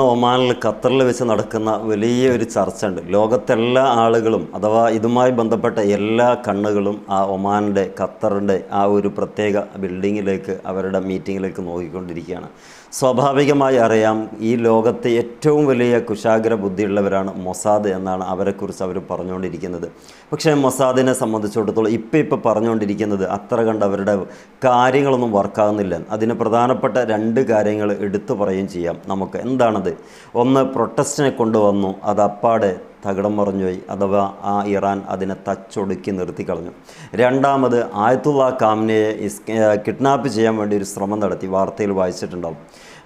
ഒമാനിൽ ഖത്തറിൽ വെച്ച് നടക്കുന്ന വലിയ ഒരു ചർച്ച ഉണ്ട് ലോകത്തെല്ലാ ആളുകളും അഥവാ ഇതുമായി ബന്ധപ്പെട്ട എല്ലാ കണ്ണുകളും ആ ഒമാനിന്റെ ഖത്തറിന്റെ ആ ഒരു പ്രത്യേക ബിൽഡിങ്ങിലേക്ക് അവരുടെ മീറ്റിങ്ങിലേക്ക് നോക്കിക്കൊണ്ടിരിക്കുകയാണ്. സ്വാഭാവികമായി അറിയാം ഈ ലോകത്തെ ഏറ്റവും വലിയ കുശാഗ്ര ബുദ്ധിയുള്ളവരാണ് മൊസാദ് എന്നാണ് അവരെക്കുറിച്ച് അവർ പറഞ്ഞുകൊണ്ടിരിക്കുന്നത്. പക്ഷേ മൊസാദിനെ സംബന്ധിച്ചിടത്തോളം ഇപ്പം ഇപ്പം പറഞ്ഞുകൊണ്ടിരിക്കുന്നത് അത്ര കണ്ട് അവരുടെ കാര്യങ്ങളൊന്നും വർക്കാകുന്നില്ല അതിന് പ്രധാനപ്പെട്ട രണ്ട് കാര്യങ്ങൾ എടുത്തു പറയുകയും ചെയ്യാം നമുക്ക്. എന്താണത്? ഒന്ന് പ്രൊട്ടസ്റ്റിനെ കൊണ്ടുവന്നു. അത് അപ്പാടെ തകിടം മറിഞ്ഞുപോയി അഥവാ ആ ഇറാൻ അതിനെ തച്ചൊടുക്കി നിർത്തിക്കളഞ്ഞു രണ്ടാമത് ആയത്തുള്ള കാമിനെയെ കിഡ്നാപ്പ് ചെയ്യാൻ വേണ്ടി ഒരു ശ്രമം നടത്തി. വാർത്തയിൽ വായിച്ചിട്ടുണ്ടാവും.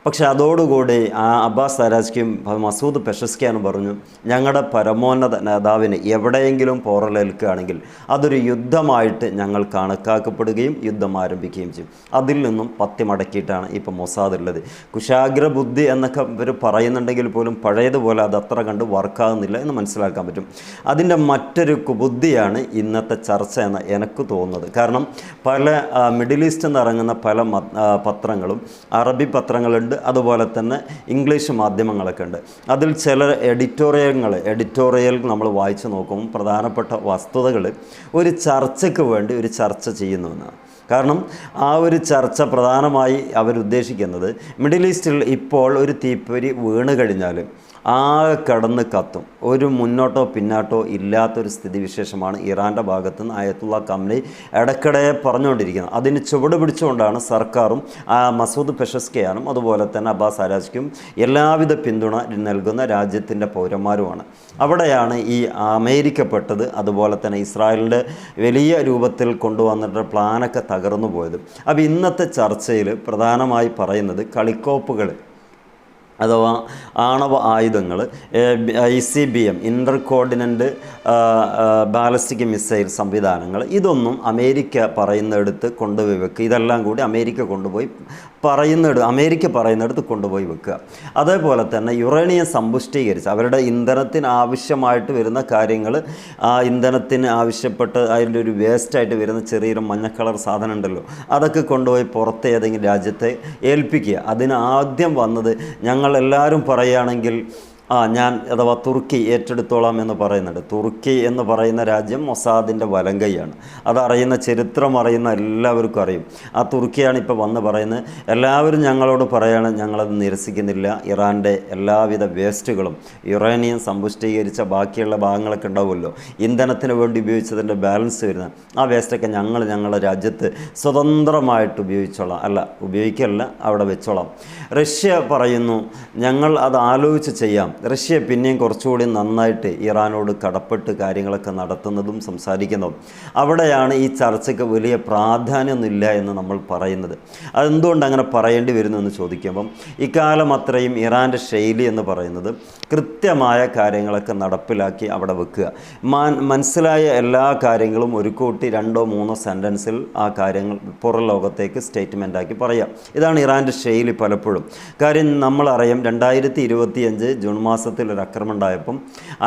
പക്ഷെ അതോടുകൂടി ആ അബ്ബാസ് സരാജ്ക്കും മസൂദ് പെഷസ്കിയാനും പറഞ്ഞു ഞങ്ങളുടെ പരമോന്നത നേതാവിന് എവിടെയെങ്കിലും പോറലേൽക്കുകയാണെങ്കിൽ അതൊരു യുദ്ധമായിട്ട് ഞങ്ങൾ കണക്കാക്കപ്പെടുകയും യുദ്ധം ആരംഭിക്കുകയും ചെയ്യും. അതിൽ നിന്നും പത്തി മടക്കിയിട്ടാണ് ഇപ്പോൾ മൊസാദ് ഉള്ളത് കുശാഗ്ര ബുദ്ധി എന്നൊക്കെ ഇവർ പറയുന്നുണ്ടെങ്കിൽ പോലും പഴയതുപോലെ അത് അത്ര കണ്ട് വർക്കാകുന്നില്ല എന്ന് മനസ്സിലാക്കാൻ പറ്റും. അതിന്റെ മറ്റൊരു കുബുദ്ധിയാണ് ഇന്നത്തെ ചർച്ച എന്ന് എനിക്ക് തോന്നുന്നത്. കാരണം പല മിഡിൽ ഈസ്റ്റ് നിന്ന് ഇറങ്ങുന്ന പല പത്രങ്ങളും അറബി പത്രങ്ങളുണ്ട്. അതുപോലെ തന്നെ ഇംഗ്ലീഷ് മാധ്യമങ്ങളൊക്കെ ഉണ്ട്. അതിൽ ചില എഡിറ്റോറിയലുകൾ എഡിറ്റോറിയൽ നമ്മൾ വായിച്ചു നോക്കുമ്പോൾ പ്രധാനപ്പെട്ട വസ്തുതകൾ ഒരു ചർച്ചയ്ക്ക് വേണ്ടി ഒരു ചർച്ച ചെയ്യുന്നുവെന്നാണ് കാരണം ആ ഒരു ചർച്ച പ്രധാനമായി അവരുദ്ദേശിക്കുന്നത് മിഡിൽ ഈസ്റ്റിൽ ഇപ്പോൾ ഒരു തീപ്പൊരി വീണ് കഴിഞ്ഞാൽ ആകെ കടന്ന് കത്തും. ഒരു മുന്നോട്ടോ പിന്നോട്ടോ ഇല്ലാത്തൊരു സ്ഥിതിവിശേഷമാണ് ഇറാന്റെ ഭാഗത്ത് നിന്ന് ആയത്തുള്ള കമ്പനി ഇടയ്ക്കിടെ പറഞ്ഞുകൊണ്ടിരിക്കുന്നത്. അതിന് ചുവട് പിടിച്ചുകൊണ്ടാണ് സർക്കാരും മസൂദ് പെഷസ്കയാനും അതുപോലെ തന്നെ അബ്ബാസ് ആരാജ്ക്കും എല്ലാവിധ പിന്തുണ നൽകുന്ന രാജ്യത്തിന്റെ പൗരന്മാരുമാണ്. അവിടെയാണ് ഈ അമേരിക്കപ്പെട്ടത് അതുപോലെ തന്നെ ഇസ്രായേലിന്റെ വലിയ രൂപത്തിൽ കൊണ്ടുവന്നിട്ട് പ്ലാനൊക്കെ തകർന്നു പോയത്. അപ്പോൾ ഇന്നത്തെ ചർച്ചയിൽ പ്രധാനമായി പറയുന്നത് കളിക്കോപ്പുകൾ അഥവാ ആണവ ആയുധങ്ങൾ I C B M intercontinental ballistic missile സംവിധാനങ്ങൾ ഇതൊന്നും അമേരിക്ക പറയുന്നിടത്ത് കൊണ്ടുപോയി വെക്കുക ഇതെല്ലാം കൂടി അമേരിക്ക കൊണ്ടുപോയി പറയുന്നിടത്ത് അമേരിക്ക പറയുന്നിടത്ത് കൊണ്ടുപോയി വെക്കുക. അതേപോലെ തന്നെ യുറേനിയം സമ്പുഷ്ടീകരിച്ച് അവരുടെ ഇന്ധനത്തിന് ആവശ്യമായിട്ട് വരുന്ന കാര്യങ്ങൾ ആ ഇന്ധനത്തിന് ആവശ്യപ്പെട്ട് അതിന്റെ ഒരു വേസ്റ്റായിട്ട് വരുന്ന ചെറിയൊരു മഞ്ഞ കളർ സാധനം ഉണ്ടല്ലോ അതൊക്കെ കൊണ്ടുപോയി പുറത്ത് ഏതെങ്കിലും രാജ്യത്തെ ഏൽപ്പിക്കുക. അതിന് ആദ്യം വന്നത് ഞങ്ങളെല്ലാവരും പറയുകയാണെങ്കിൽ ആ ഞാൻ അഥവാ തുർക്കി ഏറ്റെടുത്തോളാം എന്ന് പറയുന്നുണ്ട്. തുർക്കി എന്ന് പറയുന്ന രാജ്യം മൊസാദിന്റെ വലങ്കയാണ്. അതറിയുന്ന ചരിത്രം അറിയുന്ന എല്ലാവർക്കും അറിയും. ആ തുർക്കിയാണ് ഇപ്പോൾ വന്ന് പറയുന്നത്. എല്ലാവരും ഞങ്ങളോട് പറയാണ് ഞങ്ങളത് നിരസിക്കുന്നില്ല. ഇറാന്റെ എല്ലാവിധ വേസ്റ്റുകളും യുറേനിയം സമ്പുഷ്ടീകരിച്ച ബാക്കിയുള്ള ഭാഗങ്ങളൊക്കെ ഉണ്ടാവുമല്ലോ. ഇന്ധനത്തിന് വേണ്ടി ഉപയോഗിച്ചതിന്റെ ബാലൻസ് വരുന്ന ആ വേസ്റ്റൊക്കെ ഞങ്ങൾ ഞങ്ങളുടെ രാജ്യത്ത് സ്വതന്ത്രമായിട്ട് ഉപയോഗിച്ചോളാം. അല്ല ഉപയോഗിക്കല്ല അവിടെ വെച്ചോളാം. റഷ്യ പറയുന്നു ഞങ്ങൾ അത് ആലോചിച്ച് ചെയ്യാം. റഷ്യ പിന്നെയും കുറച്ചുകൂടി നന്നായിട്ട് ഇറാനോട് കടപ്പെട്ട് കാര്യങ്ങളൊക്കെ നടത്തുന്നതും സംസാരിക്കുന്നതും അവിടെയാണ് ഈ ചർച്ചയ്ക്ക് വലിയ പ്രാധാന്യമൊന്നുമില്ല എന്ന് നമ്മൾ പറയുന്നത്. അതെന്തുകൊണ്ട് അങ്ങനെ പറയേണ്ടി വരുന്നു എന്ന് ചോദിക്കുമ്പം ഇക്കാലം അത്രയും ഇറാന്റെ ശൈലി എന്ന് പറയുന്നത് കൃത്യമായ കാര്യങ്ങളൊക്കെ നടപ്പിലാക്കി അവിടെ വെക്കുക. മനസ്സിലായ എല്ലാ കാര്യങ്ങളും ഒരു കൂട്ടി രണ്ടോ മൂന്നോ സെന്റൻസിൽ ആ കാര്യങ്ങൾ പുറം ലോകത്തേക്ക് സ്റ്റേറ്റ്മെന്റാക്കി പറയാം. ഇതാണ് ഇറാന്റെ ശൈലി പലപ്പോഴും. കാര്യം നമ്മളറിയാം രണ്ടായിരത്തി ഇരുപത്തിയഞ്ച് ജൂൺ മാസത്തിൽ ഒരു അക്രമം ഉണ്ടായപ്പം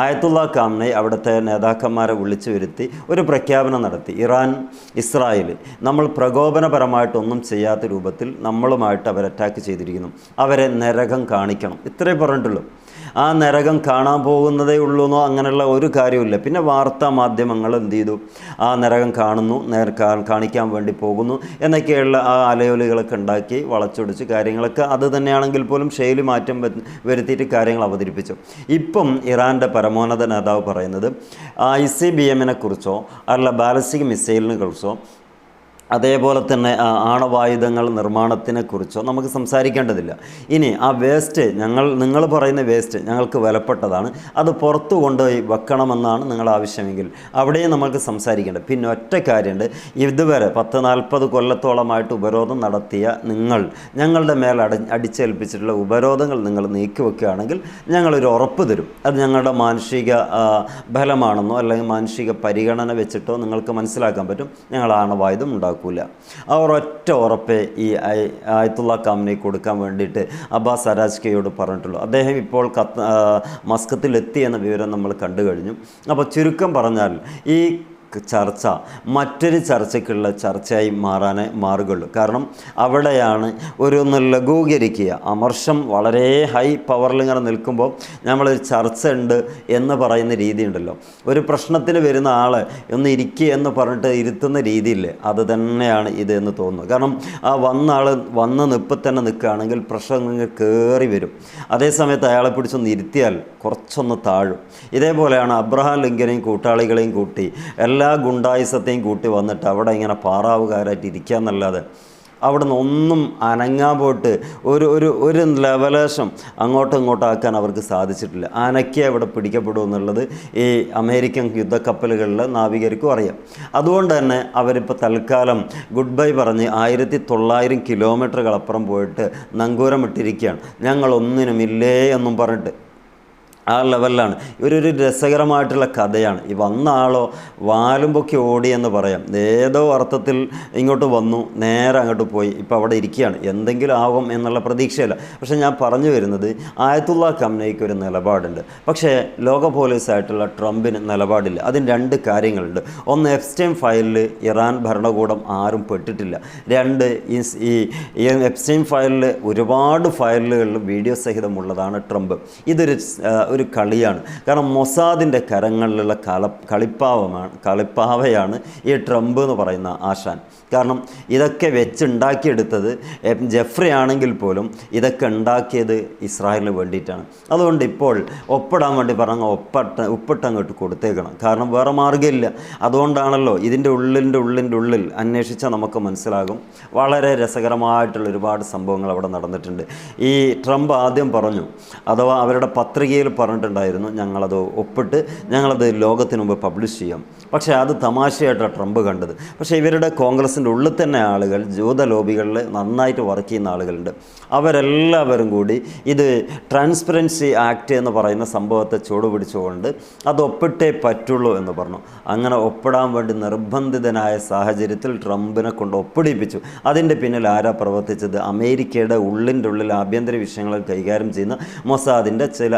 ആയത്തുള്ള കാംനെ അവിടുത്തെ നേതാക്കന്മാരെ വിളിച്ചു വരുത്തി ഒരു പ്രഖ്യാപനം നടത്തി. ഇറാൻ ഇസ്രായേൽ നമ്മൾ പ്രകോപനപരമായിട്ടൊന്നും ചെയ്യാത്ത രൂപത്തിൽ നമ്മളുമായിട്ട് അവർ അറ്റാക്ക് ചെയ്തിരിക്കുന്നു. അവരെ നരകം കാണിക്കണം. ഇത്രേ പറഞ്ഞിട്ടുള്ളൂ. ആ നരകം കാണാൻ പോകുന്നതേ ഉള്ളൂ എന്നോ അങ്ങനെയുള്ള ഒരു കാര്യമില്ല പിന്നെ വാർത്താ മാധ്യമങ്ങൾ എന്ത് ചെയ്തു? ആ നരകം കാണുന്നു കാണിക്കാൻ വേണ്ടി പോകുന്നു എന്നൊക്കെയുള്ള ആ അലയൊലികളൊക്കെ ഉണ്ടാക്കി വളച്ചൊടിച്ച് കാര്യങ്ങളൊക്കെ അത് തന്നെയാണെങ്കിൽ പോലും ശൈലി മാറ്റം വരു- വരുത്തിയിട്ട് കാര്യങ്ങൾ അവതരിപ്പിച്ചു. ഇപ്പം ഇറാന്റെ പരമോന്നത നേതാവ് പറയുന്നത് ഐ സി ബി എമ്മിനെ കുറിച്ചോ അല്ല ബാലിസ്റ്റിക് മിസൈലിനെ കുറിച്ചോ അതേപോലെ തന്നെ ആണവായുധങ്ങൾ നിർമ്മാണത്തിനെക്കുറിച്ചോ നമുക്ക് സംസാരിക്കേണ്ടതില്ല. ഇനി ആ വേസ്റ്റ് ഞങ്ങൾ നിങ്ങൾ പറയുന്ന വേസ്റ്റ് ഞങ്ങൾക്ക് വിലപ്പെട്ടതാണ്. അത് പുറത്തു കൊണ്ടുപോയി വെക്കണമെന്നാണ് നിങ്ങൾ ആവശ്യമെങ്കിൽ അവിടെയും നമുക്ക് സംസാരിക്കേണ്ടത് പിന്നെ ഒറ്റ കാര്യമുണ്ട്. ഇതുവരെ പത്ത് നാൽപ്പത് കൊല്ലത്തോളമായിട്ട് ഉപരോധം നടത്തിയ നിങ്ങൾ ഞങ്ങളുടെ മേൽ അട അടിച്ചേൽപ്പിച്ചിട്ടുള്ള ഉപരോധങ്ങൾ നിങ്ങൾ നീക്കി വെക്കുകയാണെങ്കിൽ ഞങ്ങളൊരു ഉറപ്പ് തരും. അത് ഞങ്ങളുടെ മാനുഷിക ബലമാണെന്നോ അല്ലെങ്കിൽ മാനുഷിക പരിഗണന വെച്ചിട്ടോ നിങ്ങൾക്ക് മനസ്സിലാക്കാൻ പറ്റും. ഞങ്ങൾ ആണവായുധം ഉണ്ടാക്കില്ല ആ ഒരൊറ്റ ഉറപ്പേ ഈ ആയ- ആയത്തുള്ള കാമിനെ കൊടുക്കാൻ വേണ്ടിയിട്ട് അബ്ബാസ് അരാജ്കയോട് പറഞ്ഞിട്ടുള്ളൂ. അദ്ദേഹം ഇപ്പോൾ കത്ത് മസ്കത്തിലെത്തി എന്ന വിവരം നമ്മൾ കണ്ടു കഴിഞ്ഞു. അപ്പോൾ ചുരുക്കം പറഞ്ഞാൽ ഈ ചർച്ച മറ്റൊരു ചർച്ചയ്ക്കുള്ള ചർച്ചയായി മാറാനേ മാറുകയുള്ളൂ. കാരണം അവിടെയാണ് ഒരു ഒന്ന് ലഘൂകരിക്കുക. അമർഷം വളരെ ഹൈ പവറിൽ ഇങ്ങനെ നിൽക്കുമ്പോൾ നമ്മൾ ചർച്ച ഉണ്ട് എന്ന് പറയുന്ന രീതി ഉണ്ടല്ലോ ഒരു പ്രശ്നത്തിന് വരുന്ന ആളെ ഒന്ന് ഇരിക്കുക എന്ന് പറഞ്ഞിട്ട് ഇരുത്തുന്ന രീതിയില്ലേ? അത് തന്നെയാണ് ഇത് എന്ന് തോന്നുന്നു കാരണം ആ വന്ന ആൾ വന്ന് നിപ്പിൽ തന്നെ നിൽക്കുകയാണെങ്കിൽ പ്രശ്നം ഇങ്ങനെ കയറി വരും. അതേസമയത്ത് അയാളെ പിടിച്ചൊന്ന് ഇരുത്തിയാൽ കുറച്ചൊന്ന് താഴും. ഇതേപോലെയാണ് അബ്രഹാം ലിങ്കനെയും കൂട്ടാളികളെയും കൂട്ടി എല്ലാ ഗുണ്ടായുസത്തെയും കൂട്ടി വന്നിട്ട് അവിടെ ഇങ്ങനെ പാറാവുകാരായിട്ട് ഇരിക്കുക എന്നല്ലാതെ അവിടെ നിന്ന് ഒന്നും അനങ്ങാൻ പോയിട്ട് ഒരു ഒരു ഒരു ലവലേശം അങ്ങോട്ടും ഇങ്ങോട്ടും ആക്കാൻ അവർക്ക് സാധിച്ചിട്ടില്ല. ആനയ്ക്ക് അവിടെ പിടിക്കപ്പെടും എന്നുള്ളത് ഈ അമേരിക്കൻ യുദ്ധക്കപ്പലുകളിൽ നാവികർക്കും അറിയാം. അതുകൊണ്ട് തന്നെ അവരിപ്പോൾ തൽക്കാലം ഗുഡ് ബൈ പറഞ്ഞ് ആയിരത്തി തൊള്ളായിരം കിലോമീറ്ററുകൾ അപ്പുറം പോയിട്ട് നങ്കൂരം ഇട്ടിരിക്കുകയാണ് ഞങ്ങൾ ഒന്നിനും ഇല്ലേ എന്നും പറഞ്ഞിട്ട് ആ ലെവലിലാണ് ഇവരൊരു രസകരമായിട്ടുള്ള കഥയാണ്. ഈ വന്ന ആളോ വാലും പൊക്കി ഓടി എന്ന് പറയാം. ഏതോ അർത്ഥത്തിൽ ഇങ്ങോട്ട് വന്നു നേരെ അങ്ങോട്ട് പോയി ഇപ്പോൾ അവിടെ ഇരിക്കുകയാണ്. എന്തെങ്കിലും ആകും എന്നുള്ള പ്രതീക്ഷയല്ല. പക്ഷേ ഞാൻ പറഞ്ഞു വരുന്നത് ആയത്തുള്ള കമ്നയ്ക്ക് ഒരു നിലപാടുണ്ട്. പക്ഷേ ലോക പോലീസായിട്ടുള്ള ട്രംപിന് നിലപാടില്ല. അതിന് രണ്ട് കാര്യങ്ങളുണ്ട്. ഒന്ന് എഫ്സ്റ്റൈൻ ഫയലിൽ ഇറാൻ ഭരണകൂടം ആരും പെട്ടിട്ടില്ല. രണ്ട് ഈ എഫ്സ്റ്റൈൻ ഫയലിൽ ഒരുപാട് ഫയലുകളിൽ വീഡിയോ സഹിതമുള്ളതാണ് ട്രംപ്. ഇതൊരു ഒരു കളിയാണ്. കാരണം മൊസാദിന്റെ കരങ്ങളിലുള്ള കള കളിപ്പാവമാണ് കളിപ്പാവയാണ് ഈ ട്രംപ് എന്ന് പറയുന്ന ആശാൻ. കാരണം ഇതൊക്കെ വെച്ചുണ്ടാക്കിയെടുത്തത് ജെഫ്രി ആണെങ്കിൽ പോലും ഇതൊക്കെ ഉണ്ടാക്കിയത് ഇസ്രായേലിന് വേണ്ടിയിട്ടാണ്. അതുകൊണ്ട് ഇപ്പോൾ ഒപ്പിടാൻ വേണ്ടി പറഞ്ഞ ഒപ്പട്ട അങ്ങോട്ട് കൊടുത്തേക്കണം. കാരണം വേറെ മാർഗമില്ല. അതുകൊണ്ടാണല്ലോ ഇതിന്റെ ഉള്ളിന്റെ ഉള്ളിന്റെ ഉള്ളിൽ അന്വേഷിച്ചാൽ നമുക്ക് മനസ്സിലാകും. വളരെ രസകരമായിട്ടുള്ള ഒരുപാട് സംഭവങ്ങൾ അവിടെ നടന്നിട്ടുണ്ട്. ഈ ട്രംപ് ആദ്യം പറഞ്ഞു അഥവാ അവരുടെ പത്രികയിൽ പറഞ്ഞിട്ടുണ്ടായിരുന്നു. ഞങ്ങളത് ഒപ്പിട്ട് ഞങ്ങളത് ലോകത്തിന് മുമ്പ് പബ്ലിഷ് ചെയ്യാം. പക്ഷേ അത് തമാശയായിട്ടാണ് ട്രംപ് കണ്ടത്. പക്ഷേ ഇവരുടെ കോൺഗ്രസിന്റെ ഉള്ളിൽ തന്നെ ആളുകൾ ജൂത ലോബികളിൽ നന്നായിട്ട് വർക്ക് ചെയ്യുന്ന ആളുകളുണ്ട്. അവരെല്ലാവരും കൂടി ഇത് ട്രാൻസ്പെറൻസി ആക്ട് എന്ന് പറയുന്ന സംഭവത്തെ ചൂട് പിടിച്ചുകൊണ്ട് അത് ഒപ്പിട്ടേ പറ്റുള്ളൂ എന്ന് പറഞ്ഞു. അങ്ങനെ ഒപ്പിടാൻ വേണ്ടി നിർബന്ധിതനായ സാഹചര്യത്തിൽ ട്രംപിനെ കൊണ്ട് ഒപ്പിടിപ്പിച്ചു. അതിന്റെ പിന്നിൽ ആരാ പ്രവർത്തിച്ചത്? അമേരിക്കയുടെ ഉള്ളിന്റെ ഉള്ളിൽ ആഭ്യന്തര വിഷയങ്ങൾ കൈകാര്യം ചെയ്യുന്ന മൊസാദിന്റെ ചില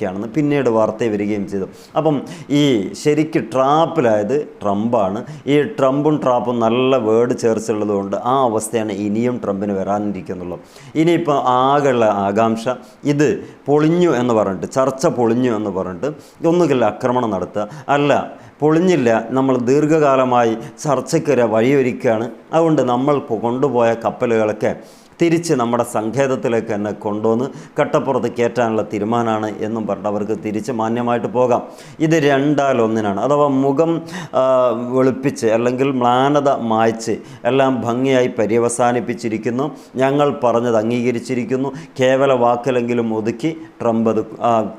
ആളുകളൊക്കെയാണെന്ന് പിന്നീട് വാർത്ത വരികയും ചെയ്തു. അപ്പം ഈ ശരിക്ക് ട്രാപ്പിലായത് ട്രംപാണ്. ഈ ട്രംപും ട്രാപ്പും നല്ല വേർഡ് ചേർച്ചുള്ളതുകൊണ്ട് ആ അവസ്ഥയാണ് ഇനിയും ട്രംപിന് വരാനിരിക്കുന്നുള്ളൂ. ഇനിയിപ്പോൾ ആകെയുള്ള ആകാംക്ഷ ഇത് പൊളിഞ്ഞു എന്ന് പറഞ്ഞിട്ട് ചർച്ച പൊളിഞ്ഞു എന്ന് പറഞ്ഞിട്ട് ഒന്നുകിൽ ആക്രമണം നടത്തുക. അല്ല പൊളിഞ്ഞില്ല നമ്മൾ ദീർഘകാലമായി ചർച്ചയ്ക്കൊരു വഴിയൊരുക്കുകയാണ്. അതുകൊണ്ട് നമ്മൾ കൊണ്ടുപോയ കപ്പലുകളൊക്കെ തിരിച്ച് നമ്മുടെ സങ്കേതത്തിലേക്ക് തന്നെ കൊണ്ടുവന്ന് കട്ടപ്പുറത്ത് കയറ്റാനുള്ള തീരുമാനമാണ് എന്നും പറഞ്ഞിട്ട് അവർക്ക് തിരിച്ച് മാന്യമായിട്ട് പോകാം. ഇത് രണ്ടാലൊന്നിനാണ്. അഥവാ മുഖം വെളുപ്പിച്ച് അല്ലെങ്കിൽ മ്ലാനത മായ്ച്ച് എല്ലാം ഭംഗിയായി പര്യവസാനിപ്പിച്ചിരിക്കുന്നു. ഞങ്ങൾ പറഞ്ഞത് അംഗീകരിച്ചിരിക്കുന്നു. കേവല വാക്കിലെങ്കിലും ഒതുക്കി ട്രംപ് അത്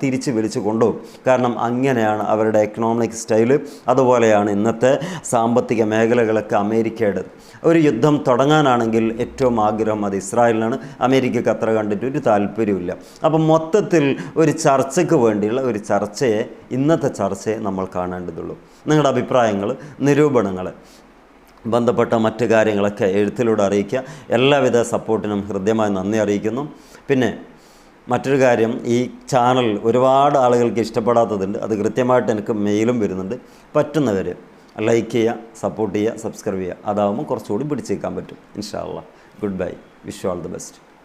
തിരിച്ച് വിളിച്ച് കൊണ്ടുപോകും. കാരണം അങ്ങനെയാണ് അവരുടെ എക്കണോമിക് സ്റ്റൈൽ അതുപോലെയാണ് ഇന്നത്തെ സാമ്പത്തിക മേഖലകളൊക്കെ അമേരിക്കയുടെ. ഒരു യുദ്ധം തുടങ്ങാനാണെങ്കിൽ ഏറ്റവും ആഗ്രഹം അത് ഇസ്രായേലിനാണ് അമേരിക്കക്ക് അത്ര കണ്ടിട്ട് ഒരു താല്പര്യമില്ല അപ്പം മൊത്തത്തിൽ ഒരു ചർച്ചയ്ക്ക് വേണ്ടിയുള്ള ഒരു ചർച്ചയെ ഇന്നത്തെ ചർച്ചയെ നമ്മൾ കാണേണ്ടതുള്ളൂ. നിങ്ങളുടെ അഭിപ്രായങ്ങൾ നിരൂപണങ്ങൾ ബന്ധപ്പെട്ട മറ്റു കാര്യങ്ങളൊക്കെ എഴുത്തിലൂടെ അറിയിക്കുക. എല്ലാവിധ സപ്പോർട്ടിനും ഹൃദ്യമായി നന്ദി അറിയിക്കുന്നു. പിന്നെ മറ്റൊരു കാര്യം ഈ ചാനൽ ഒരുപാട് ആളുകൾക്ക് ഇഷ്ടപ്പെടാത്തതുണ്ട്. അത് കൃത്യമായിട്ട് എനിക്ക് മെയിലും വരുന്നുണ്ട്. പറ്റുന്നവർ ലൈക്ക് ചെയ്യുക സപ്പോർട്ട് ചെയ്യുക സബ്സ്ക്രൈബ് ചെയ്യുക. അതാവുമ്പോൾ കുറച്ചുകൂടി പിടിച്ചേക്കാൻ പറ്റും. ഇൻഷാ അള്ളാ. Good bye. Wish all the best